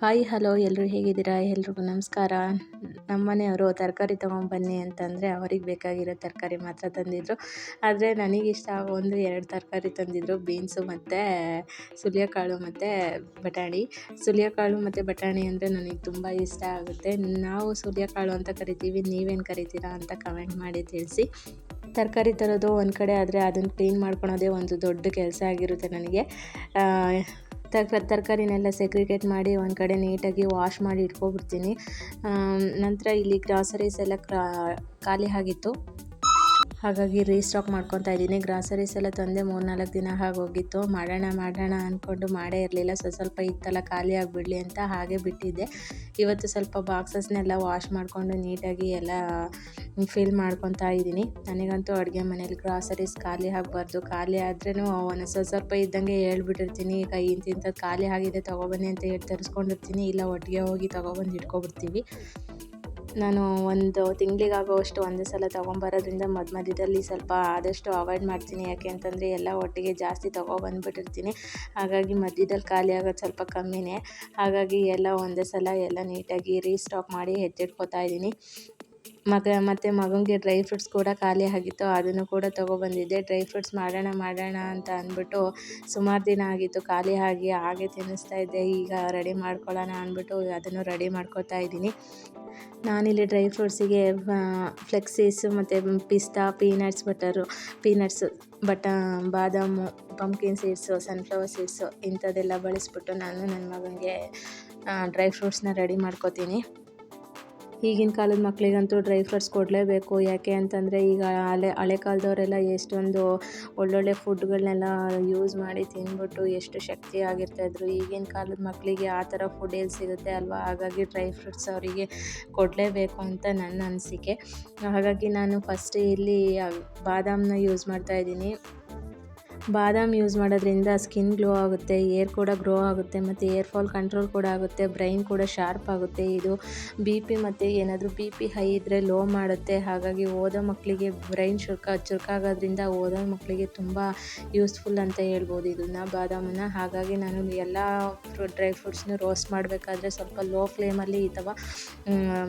Hi, hello ಎಲ್ಲರೂ ಹೇಗಿದ್ದೀರಾ? ಎಲ್ರಿಗೂ ನಮಸ್ಕಾರ. ನಮ್ಮ ಮನೆಯವರು ತರಕಾರಿ ತೊಗೊಂಬನ್ನಿ ಅಂತಂದರೆ ಅವ್ರಿಗೆ ಬೇಕಾಗಿರೋ ತರಕಾರಿ ಮಾತ್ರ ತಂದಿದ್ದರು ಆದರೆ ನನಗೆ ಇಷ್ಟ ಆಗೋ ಒಂದು ಎರಡು ತರಕಾರಿ ತಂದಿದ್ದರು ಬೀನ್ಸು ಮತ್ತು ಸುಲಿಯಕಾಳು ಮತ್ತು ಬಟಾಣಿ. ಸುಲಿಯಕಾಳು ಮತ್ತು ಬಟಾಣಿ ಅಂದರೆ ನನಗೆ ತುಂಬ ಇಷ್ಟ ಆಗುತ್ತೆ. ನಾವು ಸುಲಿಯಕಾಳು ಅಂತ ಕರಿತೀವಿ. ನೀವೇನು ಕರಿತೀರಾ ಅಂತ ಕಮೆಂಟ್ ಮಾಡಿ ತಿಳಿಸಿ. ತರಕಾರಿ ತರೋದು ಒಂದು ಕಡೆ ಆದರೆ ಅದನ್ನು ಕ್ಲೀನ್ ಮಾಡ್ಕೊಳೋದೇ ಒಂದು ದೊಡ್ಡ ಕೆಲಸ ಆಗಿರುತ್ತೆ ನನಗೆ. ತರ್ಕ ತರಕಾರಿನೆಲ್ಲ ಸೆಗ್ರಿಗೇಟ್ ಮಾಡಿ ಒಂದು ಕಡೆ ನೀಟಾಗಿ ವಾಶ್ ಮಾಡಿ ಇಟ್ಕೊಬಿಡ್ತೀನಿ. ನಂತರ ಇಲ್ಲಿ ಗ್ರಾಸರೀಸ್ ಎಲ್ಲ ಖಾಲಿ ಆಗಿತ್ತು. ಹಾಗಾಗಿ ರೀಸ್ಟಾಕ್ ಮಾಡ್ಕೊತಾ ಇದ್ದೀನಿ. ಗ್ರಾಸರೀಸ್ ಎಲ್ಲ ತಂದೆ ಮೂರು ನಾಲ್ಕು ದಿನ ಹೋಗಿತ್ತು. ಮಾಡೋಣ ಮಾಡೋಣ ಅಂದ್ಕೊಂಡು ಮಾಡೇ ಇರಲಿಲ್ಲ. ಸ್ವಲ್ಪ ಸ್ವಲ್ಪ ಇತ್ತಲ್ಲ, ಖಾಲಿ ಆಗಿಬಿಡಲಿ ಅಂತ ಹಾಗೆ ಬಿಟ್ಟಿದ್ದೆ. ಇವತ್ತು ಸ್ವಲ್ಪ ಬಾಕ್ಸಸ್ನೆಲ್ಲ ವಾಶ್ ಮಾಡಿಕೊಂಡು ನೀಟಾಗಿ ಎಲ್ಲ ಫಿಲ್ ಮಾಡ್ಕೊತಾ ಇದ್ದೀನಿ. ನನಗಂತೂ ಅಡುಗೆ ಮನೇಲಿ ಗ್ರಾಸರೀಸ್ ಖಾಲಿ ಆಗಬಾರ್ದು. ಖಾಲಿ ಆದ್ರೂ ಒಂದು ಸ್ವಲ್ಪ ಸ್ವಲ್ಪ ಇದ್ದಂಗೆ ಹೇಳ್ಬಿಟ್ಟಿರ್ತೀನಿ. ಈಗ ಇಂತಿಂಥದ್ದು ಖಾಲಿ ಆಗಿದೆ ತೊಗೊಬನ್ನಿ ಅಂತ ಹೇಳಿ ತರಿಸ್ಕೊಂಡಿರ್ತೀನಿ. ಇಲ್ಲ, ಒಟ್ಟಿಗೆ ಹೋಗಿ ತೊಗೊಬಂದು ಇಟ್ಕೊಬಿಡ್ತೀವಿ. ನಾನು ಒಂದು ತಿಂಗಳಿಗಾಗುವಷ್ಟು ಒಂದೇ ಸಲ ತೊಗೊಂಬರೋದ್ರಿಂದ ಮಧ್ಯ ಮಧ್ಯದಲ್ಲಿ ಸ್ವಲ್ಪ ಆದಷ್ಟು ಅವಾಯ್ಡ್ ಮಾಡ್ತೀನಿ. ಯಾಕೆ ಅಂತಂದರೆ ಎಲ್ಲ ಒಟ್ಟಿಗೆ ಜಾಸ್ತಿ ತೊಗೊಬಂದ್ಬಿಟ್ಟಿರ್ತೀನಿ ಹಾಗಾಗಿ ಮಧ್ಯದಲ್ಲಿ ಖಾಲಿ ಆಗೋದು ಸ್ವಲ್ಪ ಕಮ್ಮಿನೇ. ಹಾಗಾಗಿ ಎಲ್ಲ ಒಂದೇ ಸಲ ಎಲ್ಲ ನೀಟಾಗಿ ರೀಸ್ಟಾಕ್ ಮಾಡಿ ಎತ್ತಿಟ್ಕೊತಾ ಇದ್ದೀನಿ. ಮಗ, ಮತ್ತು ಮಗನಿಗೆ ಡ್ರೈ ಫ್ರೂಟ್ಸ್ ಕೂಡ ಖಾಲಿ ಆಗಿತ್ತು. ಅದನ್ನು ಕೂಡ ತೊಗೊಬಂದಿದ್ದೆ ಡ್ರೈ ಫ್ರೂಟ್ಸ್ ಮಾಡೋಣ ಮಾಡೋಣ ಅಂತ ಅಂದ್ಬಿಟ್ಟು ಸುಮಾರು ದಿನ ಆಗಿತ್ತು. ಖಾಲಿ ಆಗಿ ಹಾಗೆ ತಿನ್ನಿಸ್ತಾ ಇದ್ದೆ. ಈಗ ರೆಡಿ ಮಾಡ್ಕೊಳ್ಳೋಣ ಅಂದ್ಬಿಟ್ಟು ಅದನ್ನು ರೆಡಿ ಮಾಡ್ಕೊತಾ ಇದ್ದೀನಿ. ನಾನಿಲ್ಲಿ ಡ್ರೈ ಫ್ರೂಟ್ಸಿಗೆ ಫ್ಲೆಕ್ಸೀಸು ಮತ್ತು ಪಿಸ್ತಾ ಪೀನಟ್ಸ್ ಬಟರು ಪೀನಟ್ಸ್ ಬಟ ಬಾದಾಮು ಪಂಪ್ಕಿನ್ ಸೀಡ್ಸು ಸನ್ಫ್ಲವರ್ ಸೀಡ್ಸು ಇಂಥದ್ದೆಲ್ಲ ಬಳಸ್ಬಿಟ್ಟು ನಾನು ನನ್ನ ಮಗನಿಗೆ ಡ್ರೈ ಫ್ರೂಟ್ಸ್ನ ರೆಡಿ ಮಾಡ್ಕೋತೀನಿ. ಈಗಿನ ಕಾಲದ ಮಕ್ಕಳಿಗಂತೂ ಡ್ರೈ ಫ್ರೂಟ್ಸ್ ಕೊಡಲೇಬೇಕು. ಯಾಕೆ ಅಂತಂದರೆ ಈಗ ಹಳೆ ಹಳೆ ಕಾಲದವರೆಲ್ಲ ಎಷ್ಟೊಂದು ಒಳ್ಳೊಳ್ಳೆ ಫುಡ್ಗಳನ್ನೆಲ್ಲ ಯೂಸ್ ಮಾಡಿ ತಿಂದ್ಬಿಟ್ಟು ಎಷ್ಟು ಶಕ್ತಿ ಆಗಿರ್ತಾಯಿದ್ರು ಈಗಿನ ಕಾಲದ ಮಕ್ಕಳಿಗೆ ಆ ಥರ ಫುಡ್ ಎಲ್ಲಿ ಸಿಗುತ್ತೆ ಅಲ್ವಾ? ಹಾಗಾಗಿ ಡ್ರೈ ಫ್ರೂಟ್ಸ್ ಅವರಿಗೆ ಕೊಡಲೇಬೇಕು ಅಂತ ನನ್ನ ಅನಿಸಿಕೆ. ಹಾಗಾಗಿ ನಾನು ಫಸ್ಟ್ ಇಲ್ಲಿ ಬಾದಾಮನ್ನ ಯೂಸ್ ಮಾಡ್ತಾಯಿದ್ದೀನಿ. ಬಾದಾಮ್ ಯೂಸ್ ಮಾಡೋದ್ರಿಂದ ಸ್ಕಿನ್ ಗ್ಲೋ ಆಗುತ್ತೆ, ಏರ್ ಕೂಡ ಗ್ರೋ ಆಗುತ್ತೆ ಮತ್ತು ಏರ್ ಫಾಲ್ ಕಂಟ್ರೋಲ್ ಕೂಡ ಆಗುತ್ತೆ, ಬ್ರೈನ್ ಕೂಡ ಶಾರ್ಪ್ ಆಗುತ್ತೆ. ಇದು ಬಿ ಪಿ ಮತ್ತು ಏನಾದರೂ ಬಿ ಪಿ ಹೈ ಇದ್ದರೆ ಲೋ ಮಾಡುತ್ತೆ. ಹಾಗಾಗಿ ಓದೋ ಮಕ್ಕಳಿಗೆ ಬ್ರೈನ್ ಚುರುಕ ಚುರುಕಾಗೋದ್ರಿಂದ ಓದೋ ಮಕ್ಕಳಿಗೆ ತುಂಬ ಯೂಸ್ಫುಲ್ ಅಂತ ಹೇಳ್ಬೋದು ಇದನ್ನು, ಬಾದಾಮನ್ನು. ಹಾಗಾಗಿ ನಾನು ಎಲ್ಲ ಡ್ರೈ ಫ್ರೂಟ್ಸ್ನ ರೋಸ್ಟ್ ಮಾಡಬೇಕಾದ್ರೆ ಸ್ವಲ್ಪ ಲೋ ಫ್ಲೇಮಲ್ಲಿ ಅಥವಾ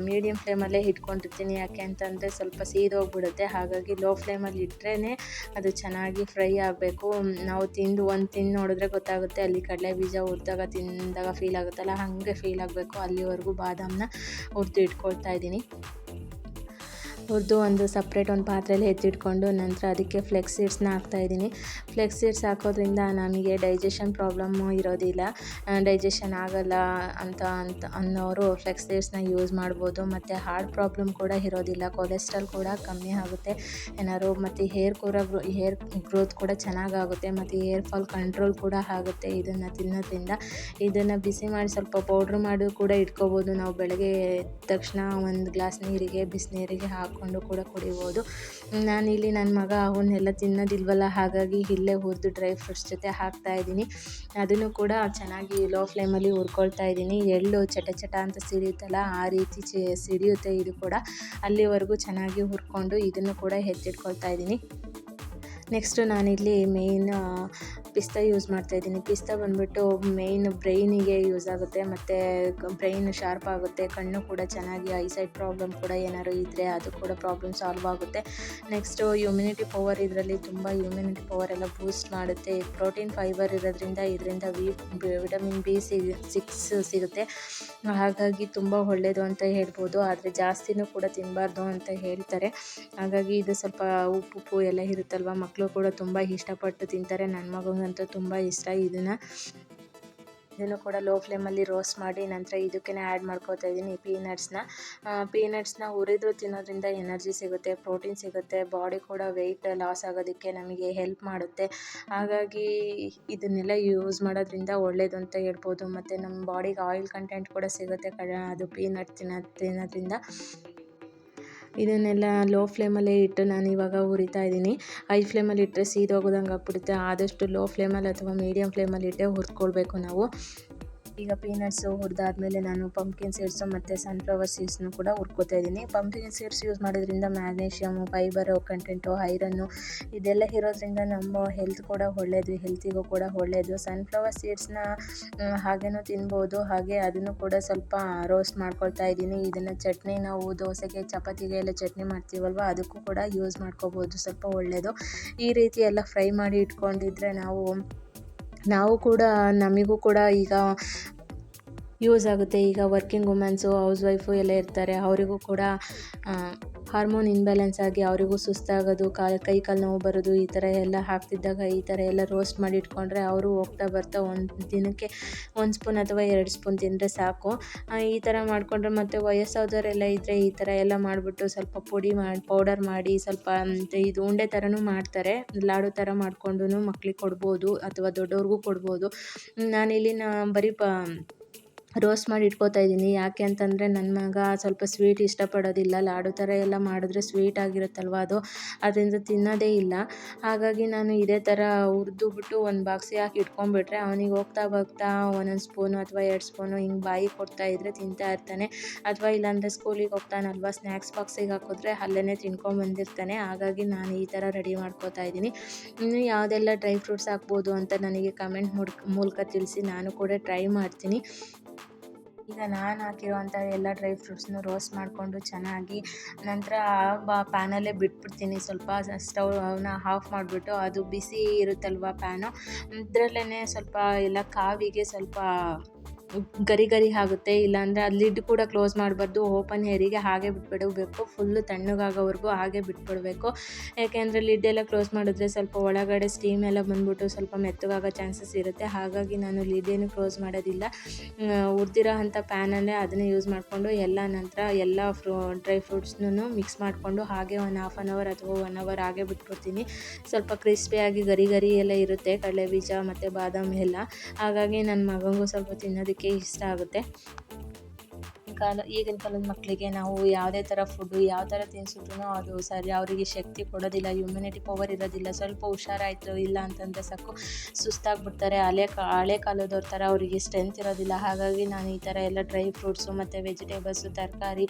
ಮೀಡಿಯಮ್ ಫ್ಲೇಮಲ್ಲೇ ಇಟ್ಕೊಂಡಿರ್ತೀನಿ. ಯಾಕೆ ಅಂತಂದರೆ ಸ್ವಲ್ಪ ಸೀದೋಗ್ಬಿಡುತ್ತೆ. ಹಾಗಾಗಿ ಲೋ ಫ್ಲೇಮಲ್ಲಿ ಇಟ್ಟರೆ ಅದು ಚೆನ್ನಾಗಿ ಫ್ರೈ ಆಗಬೇಕು. ನಾವು ತಿಂದು ಒಂದು ತಿಂದು ನೋಡಿದ್ರೆ ಗೊತ್ತಾಗುತ್ತೆ ಅಲ್ಲಿ ಕಡಲೆ ಬೀಜ ಹುರಿದಾಗ ತಿಂದಾಗ ಫೀಲ್ ಆಗುತ್ತಲ್ಲ? ಹಾಗೆ ಫೀಲ್ ಆಗಬೇಕು. ಅಲ್ಲಿವರೆಗೂ ಬಾದಾಮನ್ನ ಹುರಿದು ಇಟ್ಕೊಳ್ತಾ ಇದ್ದೀನಿ. ಹುರಿದು ಒಂದು ಸಪ್ರೇಟ್ ಒಂದು ಪಾತ್ರೆಯಲ್ಲಿ ಎತ್ತಿಟ್ಕೊಂಡು ನಂತರ ಅದಕ್ಕೆ ಫ್ಲೆಕ್ಸ್ ಸೀಡ್ಸ್ನ ಹಾಕ್ತಾಯಿದ್ದೀನಿ ಫ್ಲೆಕ್ಸ್ ಸೀಡ್ಸ್ ಹಾಕೋದ್ರಿಂದ ನಮಗೆ ಡೈಜೆಷನ್ ಪ್ರಾಬ್ಲಮ್ಮು ಇರೋದಿಲ್ಲ. ಡೈಜೆಷನ್ ಆಗಲ್ಲ ಅಂತ ಅಂತ ಅನ್ನೋರು ಫ್ಲೆಕ್ಸ್ ಸೀಡ್ಸ್ನ ಯೂಸ್ ಮಾಡ್ಬೋದು. ಮತ್ತು ಹಾರ್ಟ್ ಪ್ರಾಬ್ಲಮ್ ಕೂಡ ಇರೋದಿಲ್ಲ. ಕೊಲೆಸ್ಟ್ರಾಲ್ ಕೂಡ ಕಮ್ಮಿ ಆಗುತ್ತೆ ಏನಾದ್ರು. ಮತ್ತು ಹೇರ್ ಕೂಡ ಹೇರ್ ಗ್ರೋತ್ ಕೂಡ ಚೆನ್ನಾಗಾಗುತ್ತೆ. ಮತ್ತು ಹೇರ್ ಫಾಲ್ ಕಂಟ್ರೋಲ್ ಕೂಡ ಆಗುತ್ತೆ ಇದನ್ನು ತಿನ್ನೋದ್ರಿಂದ. ಇದನ್ನು ಬಿಸಿ ಮಾಡಿ ಸ್ವಲ್ಪ ಪೌಡ್ರ್ ಮಾಡಿ ಕೂಡ ಇಟ್ಕೋಬೋದು. ನಾವು ಬೆಳಗ್ಗೆ ತಕ್ಷಣ ಒಂದು ಗ್ಲಾಸ್ ನೀರಿಗೆ ಬಿಸಿನೀರಿಗೆ ಹಾಕಿ ಹಾಕ್ಕೊಂಡು ಕೂಡ ಕುಡಿಬೋದು. ನಾನಿಲ್ಲಿ ನನ್ನ ಮಗ ಅವನ್ನೆಲ್ಲ ತಿನ್ನೋದಿಲ್ವಲ್ಲ, ಹಾಗಾಗಿ ಇಲ್ಲೇ ಹುರಿದು ಡ್ರೈ ಫ್ರೂಟ್ಸ್ ಜೊತೆ ಹಾಕ್ತಾ ಇದ್ದೀನಿ. ಅದನ್ನು ಕೂಡ ಚೆನ್ನಾಗಿ ಲೋ ಫ್ಲೇಮಲ್ಲಿ ಹುರ್ಕೊಳ್ತಾ ಇದ್ದೀನಿ. ಎಳ್ಳು ಚಟ ಚಟ ಅಂತ ಸಿಡಿಯುತ್ತಲ್ಲ, ಆ ರೀತಿ ಸಿಡಿಯುತ್ತೆ ಇದು ಕೂಡ. ಅಲ್ಲಿವರೆಗೂ ಚೆನ್ನಾಗಿ ಹುರ್ಕೊಂಡು ಇದನ್ನು ಕೂಡ ಎತ್ತಿಟ್ಕೊಳ್ತಾ ಇದ್ದೀನಿ. ನೆಕ್ಸ್ಟು ನಾನಿಲ್ಲಿ ಮೇಯ್ನ್ ಪಿಸ್ತಾ ಯೂಸ್ ಮಾಡ್ತಾ ಇದ್ದೀನಿ. ಪಿಸ್ತಾ ಬಂದುಬಿಟ್ಟು ಮೇಯ್ನ್ ಬ್ರೈನಿಗೆ ಯೂಸ್ ಆಗುತ್ತೆ, ಮತ್ತು ಬ್ರೈನ್ ಶಾರ್ಪ್ ಆಗುತ್ತೆ, ಕಣ್ಣು ಕೂಡ ಚೆನ್ನಾಗಿ ಐಸೈಟ್ ಪ್ರಾಬ್ಲಮ್ ಕೂಡ ಏನಾದ್ರು ಇದ್ದರೆ ಅದು ಕೂಡ ಪ್ರಾಬ್ಲಮ್ ಸಾಲ್ವ್ ಆಗುತ್ತೆ. ನೆಕ್ಸ್ಟು ಇಮ್ಯುನಿಟಿ ಪವರ್ ಇದರಲ್ಲಿ ತುಂಬ ಇಮ್ಯುನಿಟಿ ಪವರ್ ಎಲ್ಲ ಬೂಸ್ಟ್ ಮಾಡುತ್ತೆ. ಪ್ರೋಟೀನ್ ಫೈಬರ್ ಇರೋದ್ರಿಂದ ಇದರಿಂದ ವಿ ವಿಟಮಿನ್ ಬಿ ಸಿಕ್ಸ್ ಸಿಗುತ್ತೆ. ಹಾಗಾಗಿ ತುಂಬ ಒಳ್ಳೆಯದು ಅಂತ ಹೇಳ್ಬೋದು. ಆದರೆ ಜಾಸ್ತಿನೂ ಕೂಡ ತಿನ್ನಬಾರ್ದು ಅಂತ ಹೇಳ್ತಾರೆ. ಹಾಗಾಗಿ ಇದು ಸ್ವಲ್ಪ ಉಪ್ಪು ಉಪ್ಪು ಎಲ್ಲ ಇರುತ್ತಲ್ವ ಮಕ್ಕಳು ಕೂಡ ತುಂಬ ಇಷ್ಟಪಟ್ಟು ತಿಂತಾರೆ. ನನ್ನ ಮಗನಿಗಂತೂ ತುಂಬ ಇಷ್ಟ ಇದನ್ನು. ಇದನ್ನು ಕೂಡ ಲೋ ಫ್ಲೇಮಲ್ಲಿ ರೋಸ್ಟ್ ಮಾಡಿ ನಂತರ ಇದಕ್ಕೆ ಆ್ಯಡ್ ಮಾಡ್ಕೋತಾ ಇದ್ದೀನಿ ಪೀನಟ್ಸ್ನ ಪೀನಟ್ಸ್ನ ಹುರಿದು ತಿನ್ನೋದ್ರಿಂದ ಎನರ್ಜಿ ಸಿಗುತ್ತೆ ಪ್ರೋಟೀನ್ ಸಿಗುತ್ತೆ ಬಾಡಿ ಕೂಡ ವೆಯ್ಟ್ ಲಾಸ್ ಆಗೋದಕ್ಕೆ ನಮಗೆ ಹೆಲ್ಪ್ ಮಾಡುತ್ತೆ. ಹಾಗಾಗಿ ಇದನ್ನೆಲ್ಲ ಯೂಸ್ ಮಾಡೋದ್ರಿಂದ ಒಳ್ಳೆಯದು ಅಂತ ಹೇಳ್ಬೋದು. ಮತ್ತು ನಮ್ಮ ಬಾಡಿಗೆ ಆಯಿಲ್ ಕಂಟೆಂಟ್ ಕೂಡ ಸಿಗುತ್ತೆ ಅದು ಪೀನಟ್ ತಿನ್ನೋ ತಿನ್ನೋದ್ರಿಂದ. ಇದನ್ನೆಲ್ಲ ಲೋ ಫ್ಲೇಮಲ್ಲೇ ಇಟ್ಟು ನಾನು ಇವಾಗ ಹುರಿತಾ ಇದ್ದೀನಿ. ಹೈ ಫ್ಲೇಮಲ್ಲಿ ಇಟ್ಟರೆ ಸೀದೋಗೋದಂಗೆ ಆಗ್ಬಿಡುತ್ತೆ. ಆದಷ್ಟು ಲೋ ಫ್ಲೇಮಲ್ಲಿ ಅಥವಾ ಮೀಡಿಯಮ್ ಫ್ಲೇಮಲ್ಲಿ ಇಟ್ಟೆ ಹುರ್ಕೊಳ್ಬೇಕು ನಾವು. ಈಗ ಪೀನಟ್ಸು ಹುರಿದಾದ್ಮೇಲೆ ನಾನು ಪಂಪ್ಕಿನ್ ಸೀಡ್ಸು ಮತ್ತು ಸನ್ಫ್ಲವರ್ ಸೀಡ್ಸ್ನು ಕೂಡ ಹುರ್ಕೋತಾ ಇದ್ದೀನಿ. ಪಂಪ್ಕಿನ್ ಸೀಡ್ಸ್ ಯೂಸ್ ಮಾಡೋದ್ರಿಂದ ಮ್ಯಾಗ್ನೇಷಿಯಮು ಫೈಬರು ಕಂಟೆಂಟು ಐರನ್ನು ಇದೆಲ್ಲ ಇರೋದ್ರಿಂದ ನಮ್ಮ ಹೆಲ್ತ್ ಕೂಡ ಒಳ್ಳೇದು ಹೆಲ್ತಿಗೂ ಕೂಡ ಒಳ್ಳೆಯದು ಸನ್ಫ್ಲವರ್ ಸೀಡ್ಸ್ನ ಹಾಗೇನೂ ತಿನ್ಬೋದು, ಹಾಗೆ ಅದನ್ನು ಕೂಡ ಸ್ವಲ್ಪ ರೋಸ್ಟ್ ಮಾಡ್ಕೊಳ್ತಾ ಇದ್ದೀನಿ. ಇದನ್ನು ಚಟ್ನಿ ನಾವು ದೋಸೆಗೆ, ಚಪಾತಿಗೆ ಎಲ್ಲ ಚಟ್ನಿ ಮಾಡ್ತೀವಲ್ವ, ಅದಕ್ಕೂ ಕೂಡ ಯೂಸ್ ಮಾಡ್ಕೋಬೋದು, ಸ್ವಲ್ಪ ಒಳ್ಳೆಯದು ಈ ರೀತಿ ಎಲ್ಲ ಫ್ರೈ ಮಾಡಿ ಇಟ್ಕೊಂಡಿದ್ರೆ ನಾವು ನಾವು ಕೂಡ, ನಮಗೂ ಕೂಡ ಈಗ ಯೂಸ್ ಆಗುತ್ತೆ. ಈಗ ವರ್ಕಿಂಗ್ ವುಮೆನ್ಸು ಹೌಸ್ ವೈಫು ಎಲ್ಲ ಇರ್ತಾರೆ. ಅವರಿಗೂ ಕೂಡ ಹಾರ್ಮೋನ್ ಇನ್ಬ್ಯಾಲೆನ್ಸ್ ಆಗಿ ಅವರಿಗೂ ಸುಸ್ತಾಗೋದು ಕಾಲ ಕೈ ಕಾಲು ನೋವು ಬರೋದು, ಈ ಥರ ಎಲ್ಲ ಹಾಕ್ತಿದ್ದಾಗ ಈ ಥರ ಎಲ್ಲ ರೋಸ್ಟ್ ಮಾಡಿ ಇಟ್ಕೊಂಡ್ರೆ ಅವರು ಹೋಗ್ತಾ ಬರ್ತಾ ಒಂದು ದಿನಕ್ಕೆ ಒಂದು ಸ್ಪೂನ್ ಅಥವಾ ಎರಡು ಸ್ಪೂನ್ ತಿಂದರೆ ಸಾಕು. ಈ ಥರ ಮಾಡಿಕೊಂಡ್ರೆ ಮತ್ತು ವಯಸ್ಸಾದವರೆಲ್ಲ ಇದ್ದರೆ ಈ ಥರ ಎಲ್ಲ ಮಾಡಿಬಿಟ್ಟು ಸ್ವಲ್ಪ ಪುಡಿ ಮಾಡಿ, ಪೌಡರ್ ಮಾಡಿ, ಸ್ವಲ್ಪ ಇದು ಉಂಡೆ ಥರನೂ ಮಾಡ್ತಾರೆ. ಲಾಡು ಥರ ಮಾಡಿಕೊಂಡು ಮಕ್ಳಿಗೆ ಕೊಡ್ಬೋದು ಅಥವಾ ದೊಡ್ಡವ್ರಿಗೂ ಕೊಡ್ಬೋದು. ನಾನಿಲ್ಲಿ ನಾ ಬರೀ ಪ ರೋಸ್ಟ್ ಮಾಡಿ ಇಟ್ಕೋತಾ ಇದ್ದೀನಿ. ಯಾಕೆ ಅಂತಂದರೆ ನನ್ನ ಮಗ ಸ್ವಲ್ಪ ಸ್ವೀಟ್ ಇಷ್ಟಪಡೋದಿಲ್ಲ. ಲಾಡು ಥರ ಎಲ್ಲ ಮಾಡಿದ್ರೆ ಸ್ವೀಟ್ ಆಗಿರುತ್ತಲ್ವ ಅದು? ಅದರಿಂದ ತಿನ್ನೋದೇ ಇಲ್ಲ. ಹಾಗಾಗಿ ನಾನು ಇದೇ ಥರ ಹುರಿದು ಬಿಟ್ಟು ಒಂದು ಬಾಕ್ಸಿಗೆ ಹಾಕಿ ಇಟ್ಕೊಂಡ್ಬಿಟ್ರೆ ಅವನಿಗೆ ಹೋಗ್ತಾ ಹೋಗ್ತಾ ಒಂದೊಂದು ಸ್ಪೂನು ಅಥವಾ ಎರಡು ಸ್ಪೂನು ಹಿಂಗೆ ಬಾಯಿ ಕೊಡ್ತಾ ಇದ್ದರೆ ತಿಂತಾ ಇರ್ತಾನೆ. ಅಥವಾ ಇಲ್ಲಾಂದರೆ ಸ್ಕೂಲಿಗೆ ಹೋಗ್ತಾನಲ್ವ ಸ್ನ್ಯಾಕ್ಸ್ ಬಾಕ್ಸಿಗೆ ಹಾಕಿದ್ರೆ ಅಲ್ಲೇ ತಿನ್ಕೊಂಡು ಬಂದಿರ್ತಾನೆ. ಹಾಗಾಗಿ ನಾನು ಈ ಥರ ರೆಡಿ ಮಾಡ್ಕೋತಾ ಇದ್ದೀನಿ. ಇನ್ನು ಯಾವುದೆಲ್ಲ ಡ್ರೈ ಫ್ರೂಟ್ಸ್ ಹಾಕ್ಬೋದು ಅಂತ ನನಗೆ ಕಮೆಂಟ್ ಮೂಲಕ ತಿಳಿಸಿ ನಾನು ಕೂಡ ಟ್ರೈ ಮಾಡ್ತೀನಿ. ಈಗ ನಾನು ಹಾಕಿರುವಂಥ ಎಲ್ಲ ಡ್ರೈ ಫ್ರೂಟ್ಸ್ನು ರೋಸ್ಟ್ ಮಾಡಿಕೊಂಡು ಚೆನ್ನಾಗಿ ನಂತರ ಆ ಪ್ಯಾನಲ್ಲೇ ಬಿಟ್ಬಿಡ್ತೀನಿ. ಸ್ವಲ್ಪ ಸ್ಟವ್ನ ಆಫ್ ಮಾಡಿಬಿಟ್ಟು ಅದು ಬಿಸಿ ಇರುತ್ತಲ್ವ ಪ್ಯಾನು ಅದರಲ್ಲೇ ಸ್ವಲ್ಪ ಎಲ್ಲ ಕಾವಿಗೆ ಸ್ವಲ್ಪ ಗರಿ ಗರಿ ಆಗುತ್ತೆ. ಇಲ್ಲಾಂದರೆ ಅದು ಲಿಡ್ ಕೂಡ ಕ್ಲೋಸ್ ಮಾಡಬಾರ್ದು. ಓಪನ್ ಏರಿಗೆ ಹಾಗೆ ಬಿಟ್ಬಿಡಬೇಕು. ಫುಲ್ಲು ತಣ್ಣಗಾಗೋವರೆಗೂ ಹಾಗೆ ಬಿಟ್ಬಿಡಬೇಕು. ಯಾಕೆಂದರೆ ಲಿಡ್ ಎಲ್ಲ ಕ್ಲೋಸ್ ಮಾಡಿದ್ರೆ ಸ್ವಲ್ಪ ಒಳಗಡೆ ಸ್ಟೀಮ್ ಎಲ್ಲ ಬಂದ್ಬಿಟ್ಟು ಸ್ವಲ್ಪ ಮೆತ್ತಗಾಗೋ ಚಾನ್ಸಸ್ ಇರುತ್ತೆ. ಹಾಗಾಗಿ ನಾನು ಲಿಡೇನು ಕ್ಲೋಸ್ ಮಾಡೋದಿಲ್ಲ. ಹುರಿದಿರೋ ಅಂಥ ಪ್ಯಾನಲ್ಲೇ ಅದನ್ನೇ ಯೂಸ್ ಮಾಡಿಕೊಂಡು ಎಲ್ಲ ನಂತರ ಎಲ್ಲ ಫ್ರೂ ಡ್ರೈ ಫ್ರೂಟ್ಸ್ನೂ ಮಿಕ್ಸ್ ಮಾಡಿಕೊಂಡು ಹಾಗೆ ಒಂದು ಹಾಫ್ ಆನ್ ಅವರ್ ಅಥವಾ ಒನ್ ಅವರ್ ಹಾಗೆ ಬಿಟ್ಬಿಡ್ತೀನಿ. ಸ್ವಲ್ಪ ಕ್ರಿಸ್ಪಿಯಾಗಿ ಗರಿ ಗರಿ ಎಲ್ಲ ಇರುತ್ತೆ. ಕಡಲೆ ಬೀಜ ಮತ್ತು ಬಾದಾಮಿ ಎಲ್ಲ. ಹಾಗಾಗಿ ನನ್ನ ಮಗನಿಗೂ ಸ್ವಲ್ಪ ತಿನ್ನೋದಕ್ಕೆ ಇಷ್ಟ ಆಗುತ್ತೆ. ಕಾಲ ಈಗಿನ ಕಾಲದ ಮಕ್ಕಳಿಗೆ ನಾವು ಯಾವುದೇ ಥರ ಫುಡ್ಡು ಯಾವ ಥರ ತಿನ್ಸಿದ್ರು ಅದು ಸರಿ ಅವರಿಗೆ ಶಕ್ತಿ ಕೊಡೋದಿಲ್ಲ ಇಮ್ಯುನಿಟಿ ಪವರ್ ಇರೋದಿಲ್ಲ, ಸ್ವಲ್ಪ ಹುಷಾರಾಯಿತು, ಇಲ್ಲ ಅಂತಂದರೆ ಸಾಕು. ಸುಸ್ತಾಗ್ಬಿಡ್ತಾರೆ. ಹಳೆ ಕಾ, ಹಳೆ ಕಾಲದವ್ರ ಥರ ಅವರಿಗೆ ಸ್ಟ್ರೆಂತ್ ಇರೋದಿಲ್ಲ. ಹಾಗಾಗಿ ನಾನು ಈ ಥರ ಎಲ್ಲ ಡ್ರೈ ಫ್ರೂಟ್ಸು ಮತ್ತು ವೆಜಿಟೇಬಲ್ಸು ತರಕಾರಿ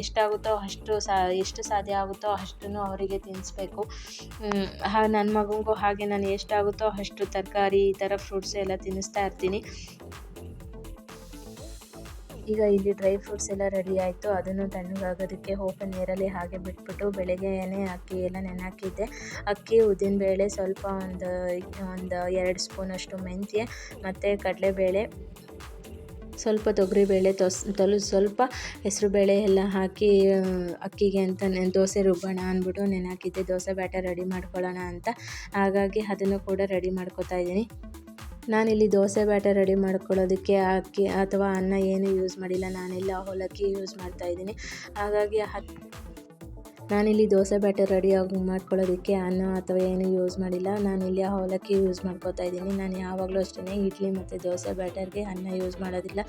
ಎಷ್ಟಾಗುತ್ತೋ ಅಷ್ಟು ಸಾ, ಎಷ್ಟು ಸಾಧ್ಯ ಆಗುತ್ತೋ ಅಷ್ಟನ್ನು ಅವರಿಗೆ ತಿನ್ನಿಸ್ಬೇಕು ಹಾ ನನ್ನ ಮಗನಿಗೂ ಹಾಗೆ. ನಾನು ಎಷ್ಟಾಗುತ್ತೋ ಅಷ್ಟು ತರಕಾರಿ, ಈ ಥರ ಫ್ರೂಟ್ಸ್ ಎಲ್ಲ ತಿನ್ನಿಸ್ತಾ ಇರ್ತೀನಿ. ಈಗ ಇಲ್ಲಿ ಡ್ರೈ ಫ್ರೂಟ್ಸ್ ಎಲ್ಲ ರೆಡಿ ಆಯಿತು. ಅದನ್ನು ತಣ್ಣಗಾಗೋದಕ್ಕೆ ಓಪನ್ ನೀರಲ್ಲಿ ಹಾಗೆ ಬಿಟ್ಬಿಟ್ಟು ಬೆಳಗ್ಗೆನೇ ಅಕ್ಕಿ ಎಲ್ಲ ನೆನೆ ಅಕ್ಕಿ, ಉದ್ದಿನ ಬೇಳೆ, ಸ್ವಲ್ಪ ಒಂದು ಒಂದು ಎರಡು ಸ್ಪೂನಷ್ಟು ಮೆಂತ್ಯ, ಮತ್ತು ಕಡಲೆಬೇಳೆ, ಸ್ವಲ್ಪ ತೊಗರಿಬೇಳೆ ತೊಸ್, ತಲು, ಸ್ವಲ್ಪ ಹೆಸರುಬೇಳೆ ಎಲ್ಲ ಹಾಕಿ ಅಕ್ಕಿಗೆ ಅಂತ ದೋಸೆ ರುಬ್ಬೋಣ ಅಂದ್ಬಿಟ್ಟು ನೆನೆ ಹಾಕಿದ್ದೆ ದೋಸೆ ಬ್ಯಾಟರ್ ರೆಡಿ ಮಾಡ್ಕೊಳ್ಳೋಣ ಅಂತ. ಹಾಗಾಗಿ ಅದನ್ನು ಕೂಡ ರೆಡಿ ಮಾಡ್ಕೋತಾ ಇದ್ದೀನಿ. ನಾನಿಲ್ಲಿ ದೋಸೆ ಬ್ಯಾಟರ್ ರೆಡಿ ಮಾಡ್ಕೊಳ್ಳೋದಕ್ಕೆ ಅಕ್ಕಿ ಅಥವಾ ಅನ್ನ ಏನು ಯೂಸ್ ಮಾಡಿಲ್ಲ, ನಾನಿಲ್ಲಿ ಅವಲಕ್ಕಿ ಯೂಸ್ ಮಾಡ್ತಾಯಿದ್ದೀನಿ ಹಾಗಾಗಿ ಹತ್ತು ನಾನಿಲ್ಲಿ ದೋಸೆ ಬ್ಯಾಟರ್ ರೆಡಿ ಆಗಿ ಮಾಡ್ಕೊಳ್ಳೋದಕ್ಕೆ ಅನ್ನ ಅಥವಾ ಏನು ಯೂಸ್ ಮಾಡಿಲ್ಲ, ನಾನಿಲ್ಲಿ ಅವಲಕ್ಕಿ ಯೂಸ್ ಮಾಡ್ಕೋತಾ ಇದ್ದೀನಿ. ನಾನು ಯಾವಾಗಲೂ ಅಷ್ಟೇ ಇಡ್ಲಿ ಮತ್ತು ದೋಸೆ ಬ್ಯಾಟರ್ಗೆ ಅನ್ನ ಯೂಸ್ ಮಾಡೋದಿಲ್ಲ.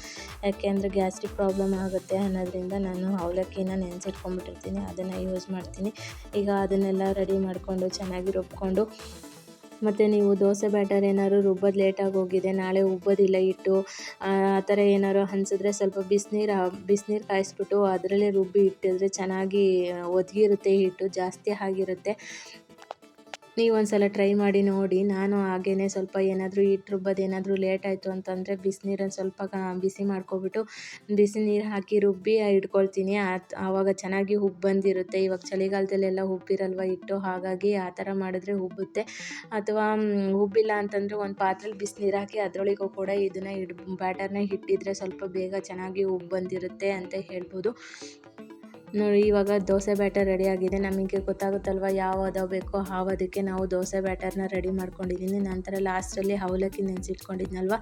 ಯಾಕೆಂದರೆ ಗ್ಯಾಸ್ಟ್ರಿಕ್ ಪ್ರಾಬ್ಲಮ್ ಆಗುತ್ತೆ ಅನ್ನೋದ್ರಿಂದ ನಾನು ಅವಲಕ್ಕಿನ ನೆನೆಸಿಟ್ಕೊಂಡ್ಬಿಟ್ಟಿರ್ತೀನಿ, ಅದನ್ನು ಯೂಸ್ ಮಾಡ್ತೀನಿ. ಈಗ ಅದನ್ನೆಲ್ಲ ರೆಡಿ ಮಾಡಿಕೊಂಡು ಚೆನ್ನಾಗಿ ರುಬ್ಕೊಂಡು ಮತ್ತು ನೀವು ದೋಸೆ ಬ್ಯಾಟರ್ ಏನಾದ್ರು ರುಬ್ಬೋದು ಲೇಟಾಗಿ ಹೋಗಿದೆ, ನಾಳೆ ಉಬ್ಬೋದಿಲ್ಲ ಹಿಟ್ಟು, ಆ ಥರ ಏನಾದ್ರು ಅನ್ಸಿದ್ರೆ ಸ್ವಲ್ಪ ಬಿಸಿನೀರು ಬಿಸಿನೀರು ಕಾಯಿಸ್ಬಿಟ್ಟು ಅದರಲ್ಲೇ ರುಬ್ಬಿ ಇಟ್ಟಿದ್ರೆ ಚೆನ್ನಾಗಿ ಒದಗಿರುತ್ತೆ ಹಿಟ್ಟು, ಜಾಸ್ತಿ ಆಗಿರುತ್ತೆ. ನೀವು ಒಂದು ಸಲ ಟ್ರೈ ಮಾಡಿ ನೋಡಿ. ನಾನು ಹಾಗೇ ಸ್ವಲ್ಪ ಏನಾದರೂ ಹಿಟ್ಟು ರುಬ್ಬೋದು ಏನಾದರೂ ಲೇಟ್ ಆಯಿತು ಅಂತಂದರೆ ಬಿಸಿನೀರನ್ನು ಸ್ವಲ್ಪ ಬಿಸಿ ಮಾಡ್ಕೊಬಿಟ್ಟು ಬಿಸಿ ನೀರು ಹಾಕಿ ರುಬ್ಬಿ ಇಟ್ಕೊಳ್ತೀನಿ. ಆವಾಗ ಚೆನ್ನಾಗಿ ಉಬ್ಬು ಬಂದಿರುತ್ತೆ. ಇವಾಗ ಚಳಿಗಾಲದಲ್ಲೆಲ್ಲ ಉಬ್ಬಿರಲ್ವ ಇಟ್ಟು ಹಾಗಾಗಿ ಆ ಥರ ಮಾಡಿದ್ರೆ ಉಬ್ಬುತ್ತೆ ಅಥವಾ ಉಬ್ಬಿಲ್ಲ ಅಂತಂದರೆ ಒಂದು ಪಾತ್ರೆಲಿ ಬಿಸಿನೀರು ಹಾಕಿ ಅದರೊಳಗೂ ಕೂಡ ಇದನ್ನು ಇಡ್ ಬ್ಯಾಟರ್ನ ಇಟ್ಟಿದ್ರೆ ಸ್ವಲ್ಪ ಬೇಗ ಚೆನ್ನಾಗಿ ಉಬ್ಬು ಬಂದಿರುತ್ತೆ ಅಂತ ಹೇಳ್ಬೋದು. ನೋಡಿ, ಇವಾಗ ದೋಸೆ ಬ್ಯಾಟರ್ ರೆಡಿ ಆಗಿದೆ ನಮಗೆ ಗೊತ್ತಾಗುತ್ತಲ್ವ ಯಾವ ಅದಾವ ಬೇಕೋ ಆವದಕ್ಕೆ ನಾವು ದೋಸೆ ಬ್ಯಾಟರ್ನ ರೆಡಿ ಮಾಡ್ಕೊಂಡಿದ್ದೀನಿ ನಂತರ ಲಾಸ್ಟಲ್ಲಿ ಅವಲಕ್ಕಿ ನೆನೆಸಿಟ್ಕೊಂಡಿದ್ನಲ್ವ?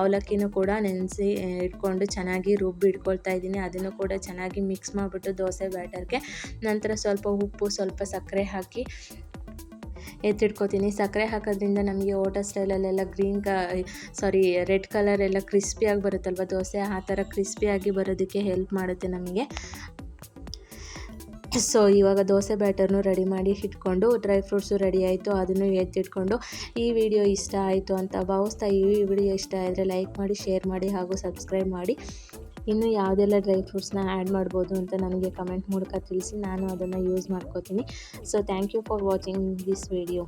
ಅವಲಕ್ಕಿನೂ ಕೂಡ ನೆನೆಸಿ ಇಟ್ಕೊಂಡು ಚೆನ್ನಾಗಿ ರುಬ್ಬಿ ಇಟ್ಕೊಳ್ತಾ ಇದ್ದೀನಿ ಅದನ್ನು ಕೂಡ ಚೆನ್ನಾಗಿ ಮಿಕ್ಸ್ ಮಾಡಿಬಿಟ್ಟು ದೋಸೆ ಬ್ಯಾಟರ್ಗೆ. ನಂತರ ಸ್ವಲ್ಪ ಉಪ್ಪು, ಸ್ವಲ್ಪ ಸಕ್ಕರೆ ಹಾಕಿ ಎತ್ತಿಟ್ಕೋತೀನಿ. ಸಕ್ಕರೆ ಹಾಕೋದ್ರಿಂದ ನಮಗೆ ಓಟ ಸ್ಟೈಲಲ್ಲೆಲ್ಲ ಗ್ರೀನ್ ಕ ಸಾರಿ, ರೆಡ್ ಕಲರ್ ಎಲ್ಲ ಕ್ರಿಸ್ಪಿಯಾಗಿ ಬರುತ್ತಲ್ವ ದೋಸೆ? ಆ ಥರ ಕ್ರಿಸ್ಪಿಯಾಗಿ ಬರೋದಕ್ಕೆ ಹೆಲ್ಪ್ ಮಾಡುತ್ತೆ ನಮಗೆ. ಸೊ ಇವಾಗ ದೋಸೆ ಬ್ಯಾಟರ್ನು ರೆಡಿ ಮಾಡಿ ಇಟ್ಕೊಂಡು ಡ್ರೈ ಫ್ರೂಟ್ಸು ರೆಡಿ ಆಯಿತು, ಅದನ್ನು ಎತ್ತಿಟ್ಕೊಂಡು, ಈ ವಿಡಿಯೋ ಇಷ್ಟ ಆಯಿತು ಅಂತ ಭಾವಿಸ್ತಾ ಈ ವಿಡಿಯೋ ಇಷ್ಟ ಆದರೆ ಲೈಕ್ ಮಾಡಿ ಶೇರ್ ಮಾಡಿ ಹಾಗೂ ಸಬ್ಸ್ಕ್ರೈಬ್ ಮಾಡಿ. ಇನ್ನು ಯಾವುದೆಲ್ಲ ಡ್ರೈ ಫ್ರೂಟ್ಸ್ನ ಆ್ಯಡ್ ಮಾಡ್ಬೋದು ಅಂತ ನನಗೆ ಕಮೆಂಟ್ ಮೂಲಕ ತಿಳಿಸಿ, ನಾನು ಅದನ್ನು ಯೂಸ್ ಮಾಡ್ಕೋತೀನಿ. So thank you for watching this video